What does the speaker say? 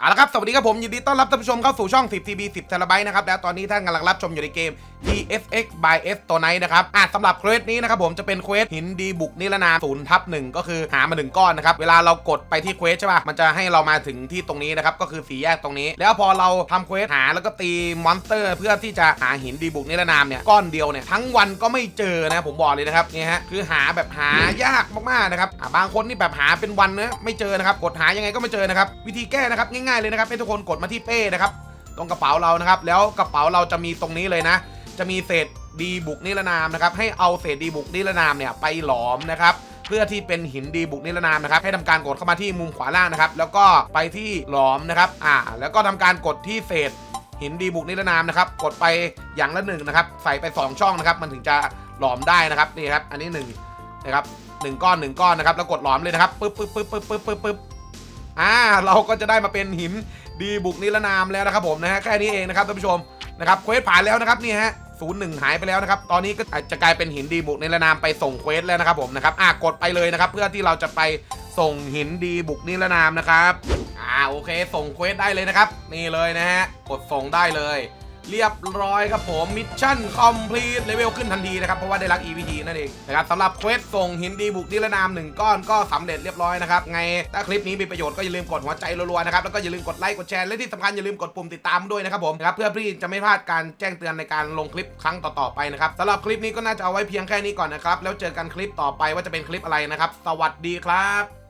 เอาละครับ สวัสดีครับผมยินดีต้อนรับท่านผู้ชมเข้าสู่ช่อง 10 TB 10 t b นะครับ และตอนนี้ท่านกำลังรับชมอยู่ในเกม TSX by S ตัวไนนะครับอะสำหรับเควสนี้นะครับผมจะเป็นเควสหินดีบุกนิรนามศูนย์ทับหนึ่งก็คือหามาหนึ่งก้อนนะครับ เวลาเรากดไปที่เควสใช่ป่ะ มันจะให้เรามาถึงที่ตรงนี้นะครับ ก็คือสีแยกตรงนี้ แล้วพอเราทำเควสหาแล้วก็ตีมอนสเตอร์ เพื่อที่จะหาหินดีบุกนิรนามเนี่ยก้อนเดียวเนี่ยทั้งวันก็ไม่เจอนะผมบอกเลยนะครับนี่ฮะคือหาแบบหายากมากๆนะครับอะบางคนนี่แบบหาเป็นวันนะไม่เจอนะครับกดหายังไงก็ไม่เจอนะครับวิธีแก้นะครับง่ายๆเลยนะครับให้ทุกคนกดมาที่เป้นะครับตรงกระเป๋าเรานะครับ แล้วกระเป๋าเราจะมีตรงนี้เลยนะ จะมีเศษดีบุกนิรนามนะครับให้เอาเศษดีบุกนิรนามเนี่ยไปหลอมนะครับเพื่อที่เป็นหินดีบุกนิรนามนะครับให้ทำการกดเข้ามาที่มุมขวาล่างนะครับ แล้วก็ไปที่หลอมนะครับ อ่า แล้วก็ทำการกดที่เศษหินดีบุกนิรนามนะครับ กดไปอย่างละหนึ่งนะครับ ใส่ไป 2 ช่องนะครับ มันถึงจะหลอมได้นะครับนี่ครับ อันนี้หนึ่งนะครับหนึ่งก้อนหนึ่งก้อนนะครับแล้วกดหลอมเลยนะครับปึ๊บปึ๊บปึ๊บปึ๊บปึ๊บปึ๊บ อ่าเราก็จะได้มาเป็นหินดีบุกนิรนามแล้วนะครับผมนะฮะแค่นี้เองนะครับท่านผู้ชมนะครับเควสผ่านแล้วนะครับนี่ฮะศูนย์หนึ่งหายไปแล้วนะครับ ตอนนี้ก็อาจจะกลายเป็นหินดีบุกนิรนามไปส่งเควสแล้วนะครับผมนะครับอ่ากดไปเลยนะครับ เพื่อที่เราจะไปส่งหินดีบุกนิรนามนะครับอ่าโอเค ส่งเควสได้เลยนะครับ นี่เลยนะฮะกดส่งได้เลย เรียบร้อยครับผมมิชชั่นคอมพลีทเลเวลขึ้นทันทีนะครับ เพราะว่าได้รัก EVT นั่นเองนะครับสำหรับเควสส่งหินดีบุกนิรนามหนึ่งก้อนก็สำเร็จเรียบร้อยนะครับ ไงถ้าคลิปนี้มีประโยชน์ก็อย่าลืมกดหัวใจรัวๆนะครับ แล้วก็อย่าลืมกดไลค์กดแชร์และที่สำคัญอย่าลืมกดปุ่มติดตามด้วยนะครับผมนะครับเพื่อพี่จะไม่พลาดการแจ้งเตือนในการลงคลิปครั้งต่อๆไปนะครับสำหรับคลิปนี้ก็น่าจะเอาไว้เพียงแค่นี้ก่อนนะครับแล้วเจอกันคลิปต่อไปว่าจะเป็นคลิปอะไรนะครับสวัสดีครับ